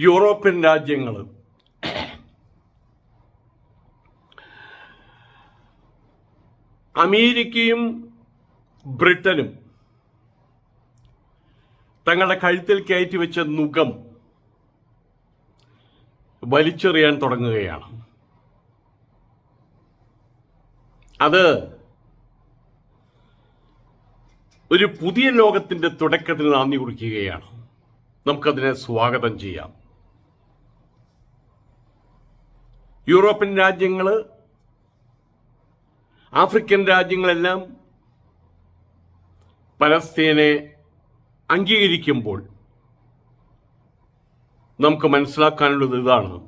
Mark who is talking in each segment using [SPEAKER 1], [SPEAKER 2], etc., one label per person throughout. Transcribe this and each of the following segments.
[SPEAKER 1] European രാജ്യങ്ങൾ അമേരിക്കയും ബ്രിട്ടനും തങ്ങളുടെ കഴുത്തിൽ കയറ്റി വെച്ച നുഖം വലിച്ചെറിയാൻ തുടങ്ങുകയാണ്. അത് ഒരു പുതിയ ലോകത്തിന്റെ തുടക്കത്തിന് നാന്ദി കുറിക്കുകയാണ്. നമുക്കതിനെ സ്വാഗതം ചെയ്യാം. യൂറോപ്യൻ രാജ്യങ്ങൾ ആഫ്രിക്കൻ രാജ്യങ്ങളെല്ലാം പലസ്തീനെ അംഗീകരിക്കുമ്പോൾ നമുക്ക് മനസ്സിലാക്കാനുള്ളത് ഇതാണ്.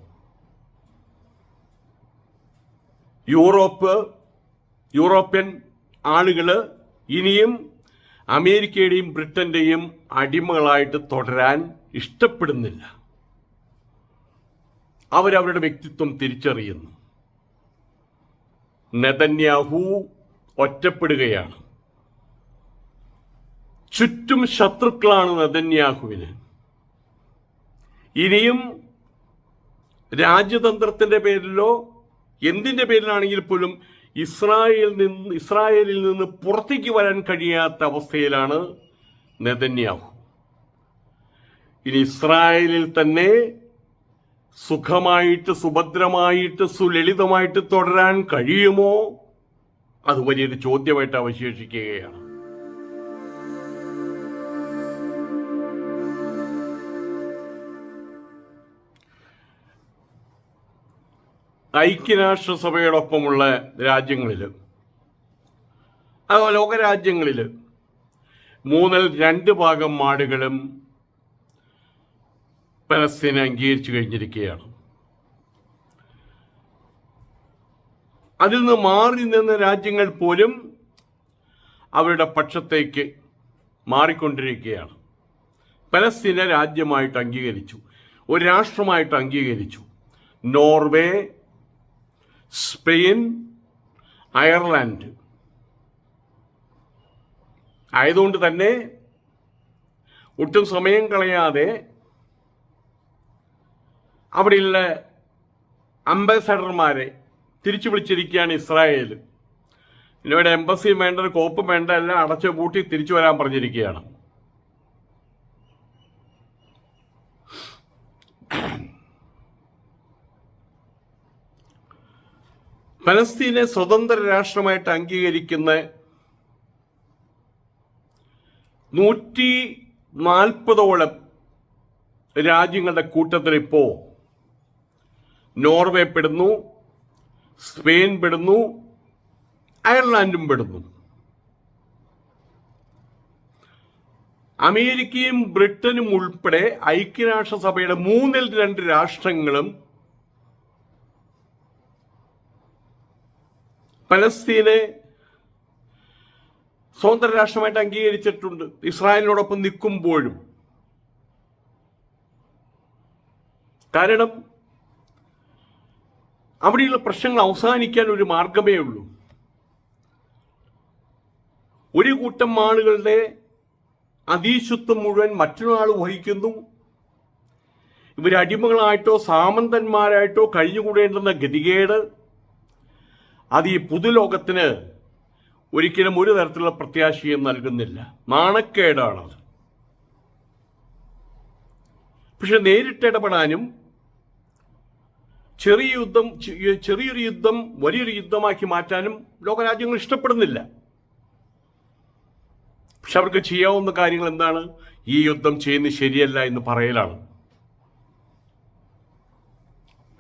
[SPEAKER 1] യൂറോപ്പ് യൂറോപ്യൻ ആളുകൾ ഇനിയും അമേരിക്കയുടെയും ബ്രിട്ടന്റെയും അടിമകളായിട്ട് തുടരാൻ ഇഷ്ടപ്പെടുന്നില്ല. അവരവരുടെ വ്യക്തിത്വം തിരിച്ചറിയുന്നു. നെതന്യാഹു ഒറ്റപ്പെടുകയാണ്. ചുറ്റും ശത്രുക്കളാണ് നെതന്യാഹുവിന്. ഇനിയും രാജ്യതന്ത്രത്തിന്റെ പേരിലോ എന്തിന്റെ പേരിലാണെങ്കിൽ പോലും ഇസ്രായേലിൽ നിന്ന് ഇസ്രായേലിൽ നിന്ന് പുറത്തേക്ക് വരാൻ കഴിയാത്ത അവസ്ഥയിലാണ് നെതന്യാഹു. ഇനി ഇസ്രായേലിൽ തന്നെ സുഖമായിട്ട് സുഭദ്രമായിട്ട് സുലളിതമായിട്ട് തുടരാൻ കഴിയുമോ? അത് വലിയൊരു ചോദ്യമായിട്ട് അവശേഷിക്കുകയാണ്. ഐക്യരാഷ്ട്രസഭയോടൊപ്പമുള്ള രാജ്യങ്ങളിൽ ലോകരാജ്യങ്ങളിൽ മൂന്നിൽ രണ്ട് ഭാഗം മാടുകളും പലസ്തീനെ അംഗീകരിച്ചു കഴിഞ്ഞിരിക്കുകയാണ്. അതിൽ നിന്ന് മാറി നിന്ന രാജ്യങ്ങൾ പോലും അവരുടെ പക്ഷത്തേക്ക് മാറിക്കൊണ്ടിരിക്കുകയാണ്. പലസ്തീനെ രാജ്യമായിട്ട് അംഗീകരിച്ചു ഒരു രാഷ്ട്രമായിട്ട് അംഗീകരിച്ചു. Norway Spain Ireland. ആയതുകൊണ്ട് തന്നെ ഒട്ടും സമയം കളയാതെ അവിടെയുള്ള അംബാസഡർമാരെ തിരിച്ചു വിളിച്ചിരിക്കുകയാണ് ഇസ്രായേൽ. ഇവിടെ എംബസിയും വേണ്ട ഒരു കോപ്പും വേണ്ട എല്ലാം അടച്ചു പൂട്ടി തിരിച്ചു വരാൻ പറഞ്ഞിരിക്കുകയാണ്. പലസ്തീനെ സ്വതന്ത്ര രാഷ്ട്രമായിട്ട് അംഗീകരിക്കുന്ന നൂറ്റി നാൽപ്പതോളം രാജ്യങ്ങളുടെ കൂട്ടത്തിൽ ഇപ്പോ നോർവേ പെടുന്നു സ്പെയിൻ പെടുന്നു അയർലാൻഡും പെടുന്നു. അമേരിക്കയും ബ്രിട്ടനും ഉൾപ്പെടെ ഐക്യരാഷ്ട്രസഭയുടെ മൂന്നിൽ രണ്ട് രാഷ്ട്രങ്ങളും പലസ്തീനെ സ്വതന്ത്ര രാഷ്ട്രമായിട്ട് അംഗീകരിച്ചിട്ടുണ്ട്. ഇസ്രായേലിനോടൊപ്പം നിൽക്കുമ്പോഴും. കാരണം അവിടെയുള്ള പ്രശ്നങ്ങൾ അവസാനിക്കാൻ ഒരു മാർഗമേ ഉള്ളൂ. ഒരു കൂട്ടം ആളുകളുടെ അതീശത്വം മുഴുവൻ മറ്റൊരാൾ വഹിക്കുന്നു. ഇവരടിമകളായിട്ടോ സാമന്തന്മാരായിട്ടോ കഴിഞ്ഞുകൂടേണ്ടുന്ന ഗതികേട്. അത് ഈ പുതുലോകത്തിന് ഒരിക്കലും ഒരു തരത്തിലുള്ള പ്രത്യാശയും നൽകുന്നില്ല. നാണക്കേടാണത്. പക്ഷെ നേരിട്ട് ഇടപെടാനും ചെറിയ യുദ്ധം ചെറിയൊരു യുദ്ധം വലിയൊരു യുദ്ധമാക്കി മാറ്റാനും ലോകരാജ്യങ്ങൾ ഇഷ്ടപ്പെടുന്നില്ല. പക്ഷെ അവർക്ക് ചെയ്യാവുന്ന കാര്യങ്ങൾ എന്താണ്? ഈ യുദ്ധം ചെയ്യുന്നത് ശരിയല്ല എന്ന് പറയലാണ്.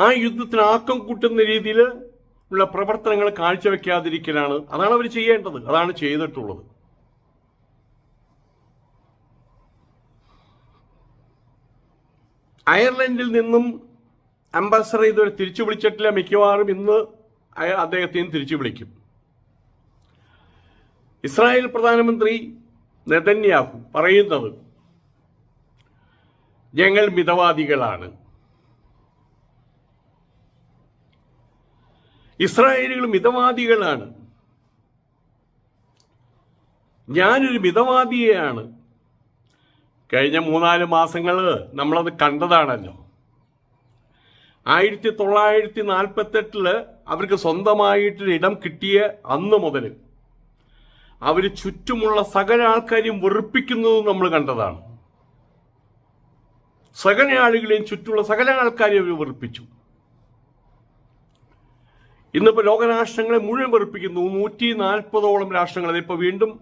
[SPEAKER 1] ആ യുദ്ധത്തിന് ആക്കം കൂട്ടുന്ന രീതിയിൽ ഉള്ള പ്രവർത്തനങ്ങൾ കാഴ്ചവെക്കാതിരിക്കലാണ്. അതാണ് അവർ ചെയ്യേണ്ടത്. അതാണ് ചെയ്തിട്ടുള്ളത്. അയർലൻഡിൽ നിന്നും അംബാസഡർ ഇതുവരെ തിരിച്ചു വിളിച്ചിട്ടില്ല. മിക്കവാറും ഇന്ന് അദ്ദേഹത്തെയും തിരിച്ചു വിളിക്കും. ഇസ്രായേൽ പ്രധാനമന്ത്രി നെതന്യാഹു പറയുന്നത് ഞങ്ങൾ മിതവാദികളാണ്. ഇസ്രായേലുകൾ മിതവാദികളാണ്. ഞാനൊരു മിതവാദിയെയാണ്. കഴിഞ്ഞ മൂന്നാൽ മാസങ്ങൾ നമ്മളത് കണ്ടതാണല്ലോ. ആയിരത്തി തൊള്ളായിരത്തി നാൽപ്പത്തെട്ടിൽ അവർക്ക് സ്വന്തമായിട്ടൊരു ഇടം കിട്ടിയ അന്ന് മുതൽ അവർ ചുറ്റുമുള്ള സകല ആൾക്കാരെയും വെറുപ്പിക്കുന്നത് നമ്മൾ കണ്ടതാണ്. സകല ആളുകളെയും ചുറ്റുമുള്ള സകല ആൾക്കാരെയും അവർ വെറുപ്പിച്ചു. ഇന്നിപ്പോൾ ലോകരാഷ്ട്രങ്ങളെ മുഴുവൻ വെറുപ്പിക്കുന്നു. നൂറ്റി നാൽപ്പതോളം രാഷ്ട്രങ്ങൾ അതിപ്പോൾ വീണ്ടും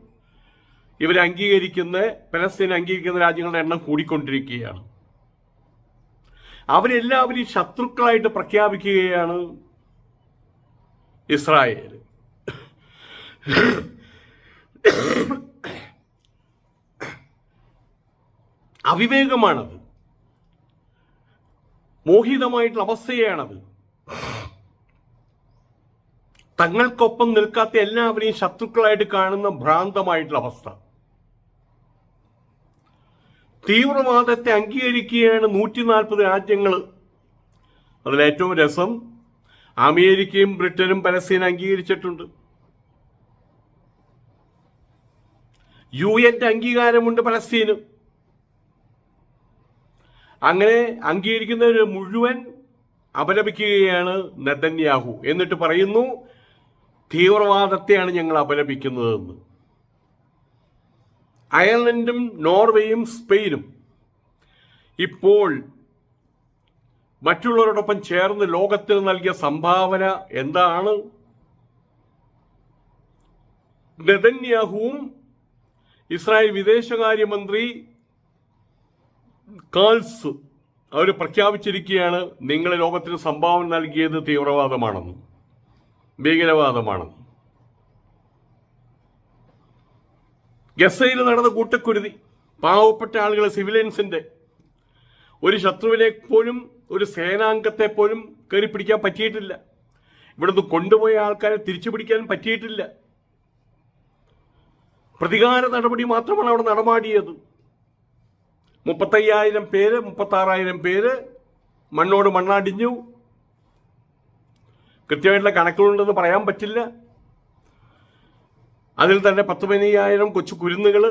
[SPEAKER 1] ഇവരെ അംഗീകരിക്കുന്ന പലസ്തീൻ അംഗീകരിക്കുന്ന രാജ്യങ്ങളുടെ എണ്ണം കൂടിക്കൊണ്ടിരിക്കുകയാണ്. അവരെല്ലാവരും ശത്രുക്കളായിട്ട് പ്രഖ്യാപിക്കുകയാണ് ഇസ്രായേൽ. അവിവേകമാണത്. മോഹിതമായിട്ടുള്ള അവസ്ഥയാണത്. തങ്ങൾക്കൊപ്പം നിൽക്കാത്ത എല്ലാവരെയും ശത്രുക്കളായിട്ട് കാണുന്ന ഭ്രാന്തമായിട്ടുള്ള അവസ്ഥ. തീവ്രവാദത്തെ അംഗീകരിക്കുകയാണ് നൂറ്റി നാൽപ്പത് രാജ്യങ്ങൾ അതിലേറ്റവും രസം അമേരിക്കയും ബ്രിട്ടനും പലസ്തീൻ അംഗീകരിച്ചിട്ടുണ്ട്. യു എന്റെ അംഗീകാരമുണ്ട് പലസ്തീന്. അങ്ങനെ അംഗീകരിക്കുന്നവർ മുഴുവൻ അപലപിക്കുകയാണ് നെതന്യാഹു. എന്നിട്ട് പറയുന്നു തീവ്രവാദത്തെയാണ് ഞങ്ങൾ അപലപിക്കുന്നതെന്ന്. അയർലൻഡും നോർവേയും സ്പെയിനും ഇപ്പോൾ മറ്റുള്ളവരോടൊപ്പം ചേർന്ന് ലോകത്തിന് നൽകിയ സംഭാവന എന്താണ്? നെതന്യാഹുവും ഇസ്രായേൽ വിദേശകാര്യമന്ത്രി കാൾസ് അവർ പ്രഖ്യാപിച്ചിരിക്കുകയാണ് നിങ്ങളെ ലോകത്തിന് സംഭാവന നൽകിയത് തീവ്രവാദമാണെന്ന് ഭീകരവാദമാണെന്ന്. ഗസയിൽ നടന്ന കൂട്ടക്കുരുതി പാവപ്പെട്ട ആളുകൾ സിവിലിയൻസിന്റെ ഒരു ശത്രുവിനെ പോലും ഒരു സേനാംഗത്തെ പോലും കയറി പിടിക്കാൻ പറ്റിയിട്ടില്ല. ഇവിടുന്ന് കൊണ്ടുപോയ ആൾക്കാരെ തിരിച്ചു പിടിക്കാൻ പറ്റിയിട്ടില്ല. പ്രതികാര നടപടി മാത്രമാണ് അവിടെ നടമാടിയത്. മുപ്പത്തയ്യായിരം പേര് മുപ്പത്താറായിരം പേര് മണ്ണോട് മണ്ണാടിഞ്ഞു. കൃത്യമായിട്ടുള്ള കണക്കുകളുണ്ടെന്ന് പറയാൻ പറ്റില്ല. അതിൽ തന്നെ പത്ത് പതിനയ്യായിരം കൊച്ചു കുരുന്നുകൾ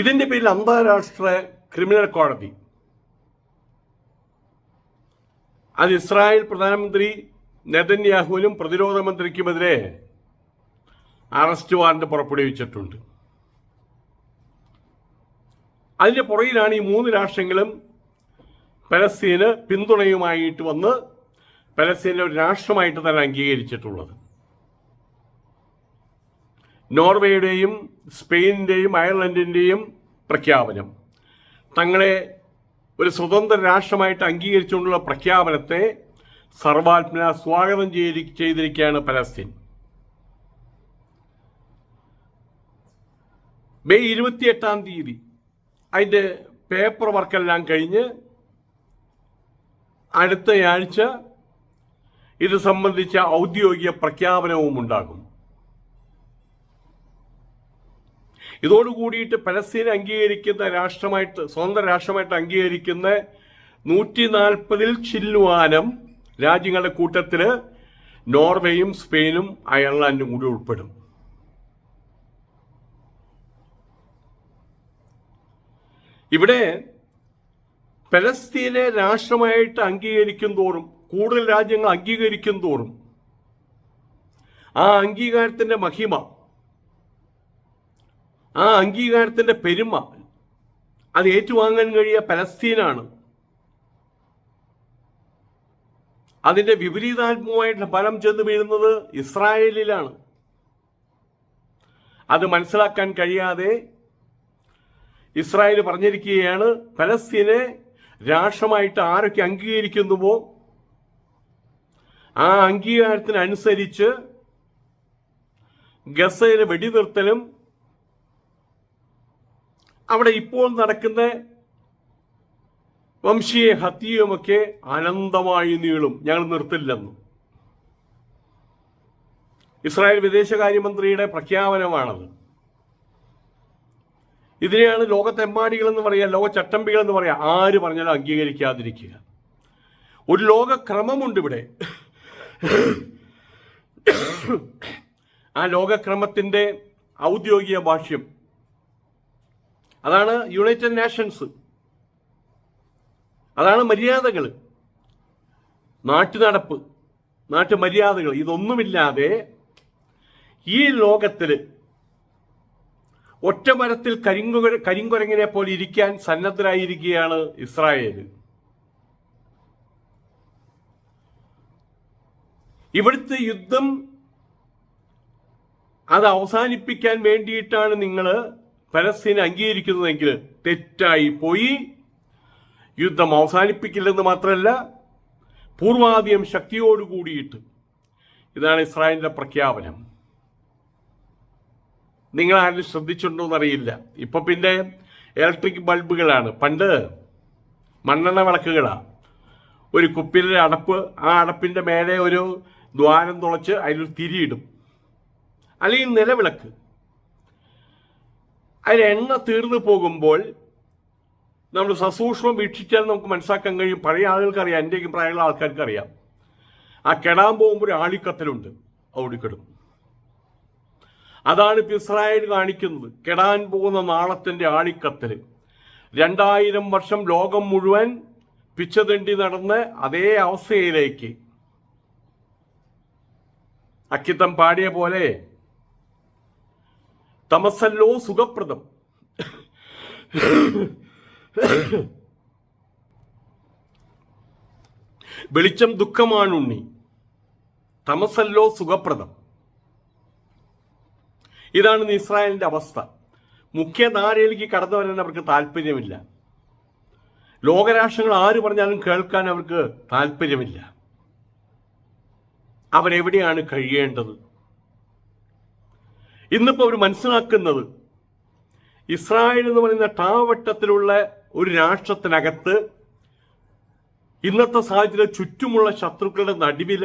[SPEAKER 1] ഇതിന്റെ പേരിൽ അന്താരാഷ്ട്ര ക്രിമിനൽ കോടതി. അത് ഇസ്രായേൽ പ്രധാനമന്ത്രി നെതന്യാഹുവിനും പ്രതിരോധ മന്ത്രിക്കുമെതിരെ അറസ്റ്റ് വാറന്റ് പുറപ്പെടുവിച്ചിട്ടുണ്ട്. അതിന്റെ പുറകിലാണ് ഈ മൂന്ന് രാഷ്ട്രങ്ങളും പലസ്തീന് പിന്തുണയുമായിട്ട് വന്ന് പലസ്തീനെ ഒരു രാഷ്ട്രമായിട്ട് തന്നെ അംഗീകരിച്ചിട്ടുള്ളത്. നോർവേയുടെയും സ്പെയിനിന്റെയും അയർലൻഡിന്റെയും പ്രഖ്യാപനം. തങ്ങളെ ഒരു സ്വതന്ത്ര രാഷ്ട്രമായിട്ട് അംഗീകരിച്ചുകൊണ്ടുള്ള പ്രഖ്യാപനത്തെ സർവാത്മന സ്വാഗതം ചെയ്തി ചെയ്തിരിക്കുകയാണ് പലസ്തീൻ. മെയ് ഇരുപത്തിയെട്ടാം തീയതി അതിന്റെ പേപ്പർ വർക്കെല്ലാം കഴിഞ്ഞ് അടുത്തയാഴ്ച ഇത് സംബന്ധിച്ച ഔദ്യോഗിക പ്രഖ്യാപനവും ഉണ്ടാകും. ഇതോടുകൂടിയിട്ട് പലസ്തീൻ അംഗീകരിക്കുന്ന രാഷ്ട്രമായിട്ട് സ്വന്തം രാഷ്ട്രമായിട്ട് അംഗീകരിക്കുന്ന നൂറ്റി നാൽപ്പതിൽ ചില്ലുവാനം രാജ്യങ്ങളുടെ കൂട്ടത്തിൽ നോർവേയും സ്പെയിനും അയർലാൻഡും കൂടി ഉൾപ്പെടും. ഇവിടെ പലസ്തീനെ രാഷ്ട്രമായിട്ട് അംഗീകരിക്കും തോറും കൂടുതൽ രാജ്യങ്ങൾ അംഗീകരിക്കും തോറും. ആ അംഗീകാരത്തിന്റെ മഹിമ ആ അംഗീകാരത്തിന്റെ പെരുമ അത് ഏറ്റുവാങ്ങാൻ കഴിയ പലസ്തീനാണ്. അതിന്റെ വിപരീതാത്മകമായിട്ടുള്ള ഫലം ചെന്ന് വീഴുന്നത് ഇസ്രായേലിലാണ്. അത് മനസ്സിലാക്കാൻ കഴിയാതെ ഇസ്രായേൽ പറഞ്ഞിരിക്കുകയാണ് പലസ്തീനെ രാഷ്ട്രമായിട്ട് ആരൊക്കെ അംഗീകരിക്കുന്നുവോ ആ അംഗീകാരത്തിനനുസരിച്ച് ഗസയിലെ വെടിനിർത്തലും അവിടെ ഇപ്പോൾ നടക്കുന്ന വംശീയ ഹത്യയുമൊക്കെ അനന്തമായി നീളും. ഞങ്ങൾ നിർത്തില്ലെന്നും. ഇസ്രായേൽ വിദേശകാര്യമന്ത്രിയുടെ പ്രഖ്യാപനമാണത്. ഇതിനെയാണ് ലോകത്തെമ്മാടികൾ എന്ന് പറയുക ലോക ചട്ടമ്പികൾ എന്ന് പറയുക ആര് പറഞ്ഞാലും അംഗീകരിക്കാതിരിക്കുക. ഒരു ലോകക്രമമുണ്ട് ഇവിടെ ആ ലോകക്രമത്തിന്റെ ഔദ്യോഗിക ഭാഷ്യം. അതാണ് യുണൈറ്റഡ് നേഷൻസ് അതാണ് മര്യാദകൾ നാട്ടുനടപ്പ് നാട്ടു മര്യാദകൾ ഇതൊന്നുമില്ലാതെ ഈ ലോകത്തിൽ ഒറ്റമരത്തിൽ കരിങ്കുര കരിങ്കുരങ്ങിനെ പോലെ ഇരിക്കാൻ സന്നദ്ധരായിരിക്കുകയാണ് ഇസ്രായേൽ ഇവിടുത്തെ യുദ്ധം അത് അവസാനിപ്പിക്കാൻ വേണ്ടിയിട്ടാണ് നിങ്ങൾ പലസ്തീനെ അംഗീകരിക്കുന്നതെങ്കിൽ തെറ്റായി പോയി. യുദ്ധം അവസാനിപ്പിക്കില്ലെന്ന് മാത്രമല്ല പൂർവാധികം ശക്തിയോട് കൂടിയിട്ട് ഇതാണ് ഇസ്രായേലിന്റെ പ്രഖ്യാപനം. നിങ്ങൾ ആരും ശ്രദ്ധിച്ചിട്ടുണ്ടോ എന്നറിയില്ല. ഇപ്പൊ പിന്നെ ഇലക്ട്രിക് ബൾബുകളാണ് പണ്ട് മണ്ണെണ്ണ വിളക്കുകളാണ് ഒരു കുപ്പിയിലെ അടപ്പ് ആ അടപ്പിന്റെ മേലെ ഒരു ദ്വാരം തുളച്ച് അതിലൊരു തിരിയിടും. അല്ലെങ്കിൽ നിലവിളക്ക്. അതിൽ എണ്ണ തീർന്നു പോകുമ്പോൾ നമ്മൾ സസൂക്ഷ്മം വീക്ഷിച്ചാൽ നമുക്ക് മനസ്സിലാക്കാൻ കഴിയും. പഴയ ആളുകൾക്ക് അറിയാം എന്റെയും പ്രായമുള്ള ആൾക്കാർക്ക് അറിയാം ആ കെടാൻ പോകുമ്പോൾ ഒരു ആളിക്കത്തലുണ്ട്. ഓടിക്കിടും അതാണ് ഇപ്പൊ ഇസ്രായേൽ കാണിക്കുന്നത്. കെടാൻ പോകുന്ന നാളത്തിന്റെ ആളിക്കത്തൽ രണ്ടായിരം വർഷം ലോകം മുഴുവൻ പിച്ചതണ്ടി നടന്ന് അതേ അവസ്ഥയിലേക്ക് അക്കിത്തം പാടിയ പോലെ തമസല്ലോ സുഖപ്രദം. വെളിച്ചം ദുഃഖമാണുണ്ണി. തമസല്ലോ സുഖപ്രദം. ഇതാണ് ഇസ്രായേലിന്റെ അവസ്ഥ. മുഖ്യധാരയിലേക്ക് കടന്നു വരാൻ അവർക്ക് താല്പര്യമില്ല. ലോകരാഷ്ട്രങ്ങൾ ആര് പറഞ്ഞാലും കേൾക്കാൻ അവർക്ക് താല്പര്യമില്ല. അവരെവിടെയാണ് കഴിയേണ്ടത്? ഇന്നിപ്പോൾ അവർ മനസ്സിലാക്കുന്നത് ഇസ്രായേൽ എന്ന് പറയുന്ന ടാവട്ടത്തിലുള്ള ഒരു രാഷ്ട്രത്തിനകത്ത് ഇന്നത്തെ സാഹചര്യം ചുറ്റുമുള്ള ശത്രുക്കളുടെ നടുവിൽ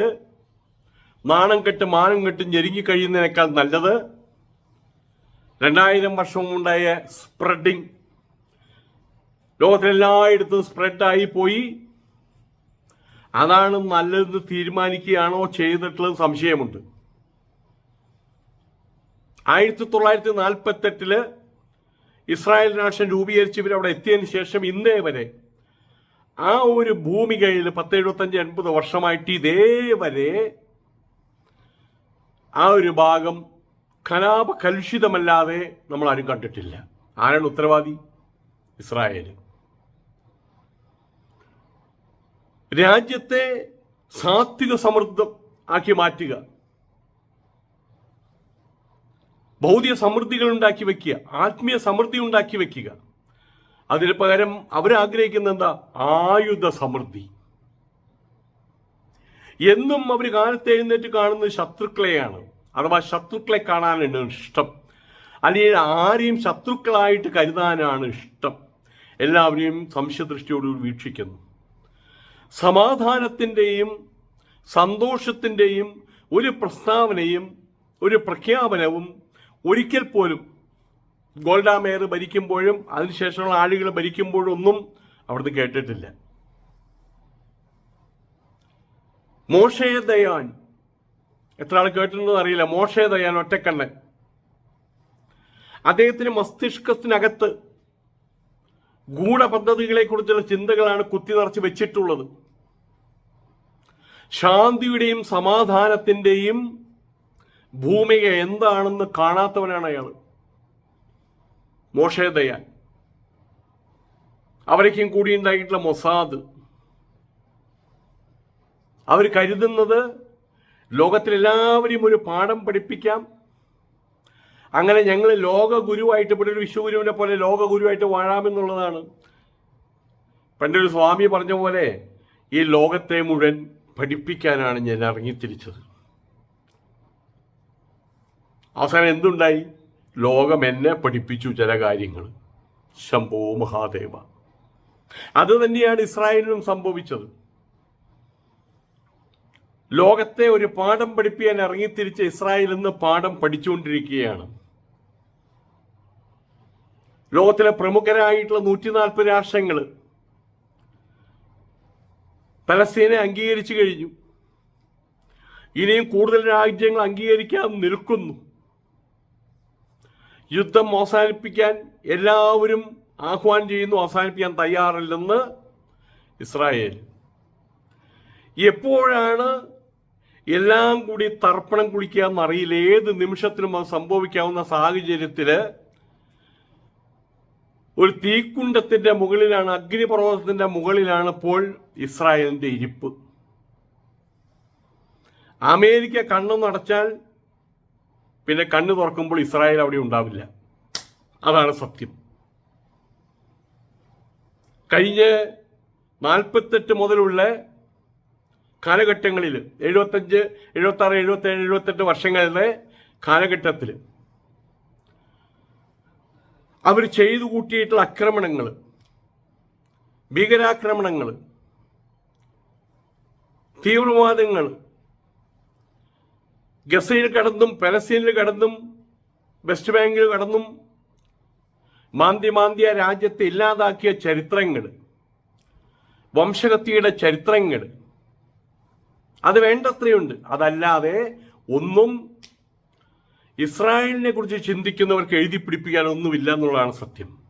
[SPEAKER 1] നാണം കെട്ട് മാനം കെട്ട് ഞെരുങ്ങി കഴിയുന്നതിനേക്കാൾ നല്ലത് രണ്ടായിരം വർഷം മുമ്പുണ്ടായ സ്പ്രെഡിങ് ലോകത്തിലെല്ലായിടത്തും സ്പ്രെഡായി പോയി. അതാണ് നല്ലതെന്ന് തീരുമാനിക്കുകയാണോ ചെയ്തിട്ടുള്ളത് സംശയമുണ്ട്. ആയിരത്തി തൊള്ളായിരത്തി നാൽപ്പത്തെട്ടിൽ ഇസ്രായേൽ രാഷ്ട്രം രൂപീകരിച്ച് ഇവർ അവിടെ എത്തിയതിനു ശേഷം ഇന്നേ വരെ ആ ഒരു ഭൂമികയിൽ പത്ത് എഴുപത്തഞ്ച് എൺപത് വർഷമായിട്ട് ഇതേവരെ ആ ഒരു ഭാഗം കലാപ കലുഷിതമല്ലാതെ നമ്മൾ ആരും കണ്ടിട്ടില്ല. ആരാണ് ഉത്തരവാദി? ഇസ്രായേൽ രാജ്യത്തെ സാത്വിക സമൃദ്ധം ആക്കി മാറ്റുക. ഭൗതിക സമൃദ്ധികൾ ഉണ്ടാക്കി വെക്കുക ആത്മീയ സമൃദ്ധി ഉണ്ടാക്കി വെക്കുക. അതിന് പകരം അവരാഗ്രഹിക്കുന്ന എന്താ? ആയുധ സമൃദ്ധി. എന്നും അവർ കാലത്ത് എഴുന്നേറ്റ് കാണുന്നത് ശത്രുക്കളെയാണ്. അഥവാ ശത്രുക്കളെ കാണാനാണ് ഇഷ്ടം. അല്ലെങ്കിൽ ആരെയും ശത്രുക്കളായിട്ട് കരുതാനാണ് ഇഷ്ടം. എല്ലാവരെയും സംശയദൃഷ്ടിയോടുകൂടി വീക്ഷിക്കുന്നു. സമാധാനത്തിന്റെയും സന്തോഷത്തിന്റെയും ഒരു പ്രസ്താവനയും ഒരു പ്രഖ്യാപനവും ഒരിക്കൽ പോലും ഗോൾഡാമേർ ഭരിക്കുമ്പോഴും അതിനുശേഷമുള്ള ആളുകൾ ഭരിക്കുമ്പോഴും ഒന്നും അവിടുന്ന് കേട്ടിട്ടില്ല. മോശേ ദയാൻ. എത്ര ആൾ കേട്ടിട്ടുണ്ടെന്ന് അറിയില്ല. മോശേ ദയാൻ ഒറ്റക്കണ്ണൻ. അദ്ദേഹത്തിന് മസ്തിഷ്കത്തിനകത്ത് ഗൂഢപദ്ധതികളെ കുറിച്ചുള്ള ചിന്തകളാണ് കുത്തി നിറച്ച് വെച്ചിട്ടുള്ളത്. ശാന്തിയുടെയും സമാധാനത്തിന്റെയും ഭൂമിക എന്താണെന്ന് കാണാത്തവനാണ് അയാൾ മോഷേദയാൻ അവരൊക്കെയും കൂടി ഉണ്ടായിട്ടുള്ള മൊസാദ്. അവർ കരുതുന്നത് ലോകത്തിലെല്ലാവരെയും ഒരു പാഠം പഠിപ്പിക്കാം. അങ്ങനെ ഞങ്ങൾ ലോക ഗുരുവായിട്ട് ഇവിടെ ഒരു വിശ്വഗുരുവിനെ പോലെ ലോക ഗുരുവായിട്ട് വാഴാമെന്നുള്ളതാണ് പണ്ടൊരു സ്വാമി പറഞ്ഞ പോലെ ഈ ലോകത്തെ മുഴുവൻ പഠിപ്പിക്കാനാണ് ഞാൻ ഇറങ്ങിത്തിരിച്ചത്. അവസാനം എന്തുണ്ടായി? ലോകം എന്നെ പഠിപ്പിച്ചു ചില കാര്യങ്ങൾ. ശംഭോ മഹാദേവ. അത് തന്നെയാണ് ഇസ്രായേലിനും സംഭവിച്ചത്. ലോകത്തെ ഒരു പാഠം പഠിപ്പിക്കാൻ ഇറങ്ങിത്തിരിച്ച ഇസ്രായേൽ ഇന്ന് പാഠം പഠിച്ചുകൊണ്ടിരിക്കുകയാണ്. ലോകത്തിലെ പ്രമുഖരായിട്ടുള്ള നൂറ്റി നാൽപ്പത് രാഷ്ട്രങ്ങൾ പലസ്തീനെ അംഗീകരിച്ചു കഴിഞ്ഞു. ഇനിയും കൂടുതൽ രാജ്യങ്ങൾ അംഗീകരിക്കാൻ നിൽക്കുന്നു. യുദ്ധം അവസാനിപ്പിക്കാൻ എല്ലാവരും ആഹ്വാനം ചെയ്യുന്നു അവസാനിപ്പിക്കാൻ തയ്യാറില്ലെന്ന് ഇസ്രായേൽ. എപ്പോഴാണ് എല്ലാം കൂടി തർപ്പണം കുളിക്കുക എന്നറിയില്ല ഏത് നിമിഷത്തിലും അത് സംഭവിക്കാവുന്ന സാഹചര്യത്തിൽ ഒരു തീക്കുണ്ടത്തിന്റെ മുകളിലാണ് അഗ്നിപർവതത്തിന്റെ മുകളിലാണ് ഇപ്പോൾ ഇസ്രായേലിന്റെ ഇരിപ്പ്. അമേരിക്ക കണ്ണു നടച്ചാൽ പിന്നെ കണ്ണു തുറക്കുമ്പോൾ ഇസ്രായേൽ അവിടെ ഉണ്ടാവില്ല. അതാണ് സത്യം. കഴിഞ്ഞ നാൽപ്പത്തെട്ട് മുതലുള്ള കാലഘട്ടങ്ങളിൽ എഴുപത്തഞ്ച് എഴുപത്തി ആറ് എഴുപത്തി ഏഴ് എഴുപത്തെട്ട് വർഷങ്ങളിലെ കാലഘട്ടത്തിൽ അവർ ചെയ്തു കൂട്ടിയിട്ടുള്ള ആക്രമണങ്ങൾ ഭീകരാക്രമണങ്ങൾ തീവ്രവാദങ്ങൾ ഗസയിൽ കടന്നും പലസ്തീനിൽ കടന്നും വെസ്റ്റ് ബാങ്കിൽ കടന്നും മാന്തി മാന്തിയ രാജ്യത്തെ ഇല്ലാതാക്കിയ ചരിത്രങ്ങൾ വംശഹത്യയുടെ ചരിത്രങ്ങൾ. അത് വേണ്ടത്രയുണ്ട്. അതല്ലാതെ ഒന്നും ഇസ്രായേലിനെ കുറിച്ച് ചിന്തിക്കുന്നവർക്ക് എഴുതി പിടിപ്പിക്കാൻ ഒന്നുമില്ല എന്നുള്ളതാണ് സത്യം.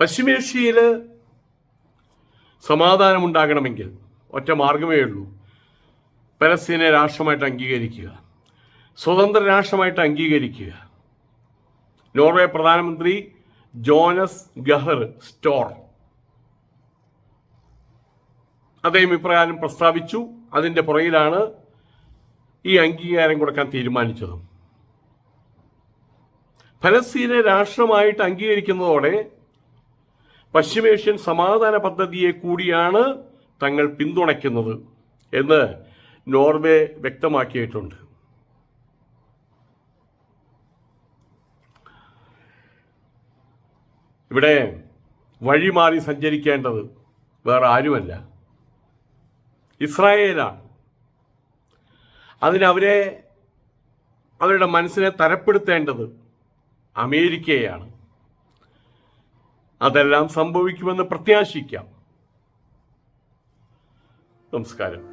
[SPEAKER 1] പശ്ചിമേഷ്യയിൽ സമാധാനമുണ്ടാകണമെങ്കിൽ ഒറ്റ മാർഗമേ ഉള്ളൂ. പലസ്തീനെ രാഷ്ട്രമായിട്ട് അംഗീകരിക്കുക. സ്വതന്ത്ര രാഷ്ട്രമായിട്ട് അംഗീകരിക്കുക. നോർവേ പ്രധാനമന്ത്രി ജോനസ് ഗഹർ സ്റ്റോർ. അദ്ദേഹം ഇപ്രകാരം പ്രസ്താവിച്ചു. അതിന്റെ പുറയിലാണ് ഈ അംഗീകാരം കൊടുക്കാൻ തീരുമാനിച്ചതും. ഫലസ്തീനെ രാഷ്ട്രമായിട്ട് അംഗീകരിക്കുന്നതോടെ പശ്ചിമേഷ്യൻ സമാധാന പദ്ധതിയെ കൂടിയാണ് തങ്ങൾ പിന്തുണയ്ക്കുന്നത് എന്ന് നോർവേ വ്യക്തമാക്കിയിട്ടുണ്ട്. ഇവിടെ വഴിമാറി സഞ്ചരിക്കേണ്ടത് വേറെ ആരുമല്ല. ഇസ്രായേലാണ്. അതിനവരെ അവരുടെ മനസ്സിനെ തരപ്പെടുത്തേണ്ടത് അമേരിക്കയാണ് അതെല്ലാം സംഭവിക്കുമെന്ന് പ്രത്യാശിക്കാം. നമസ്കാരം.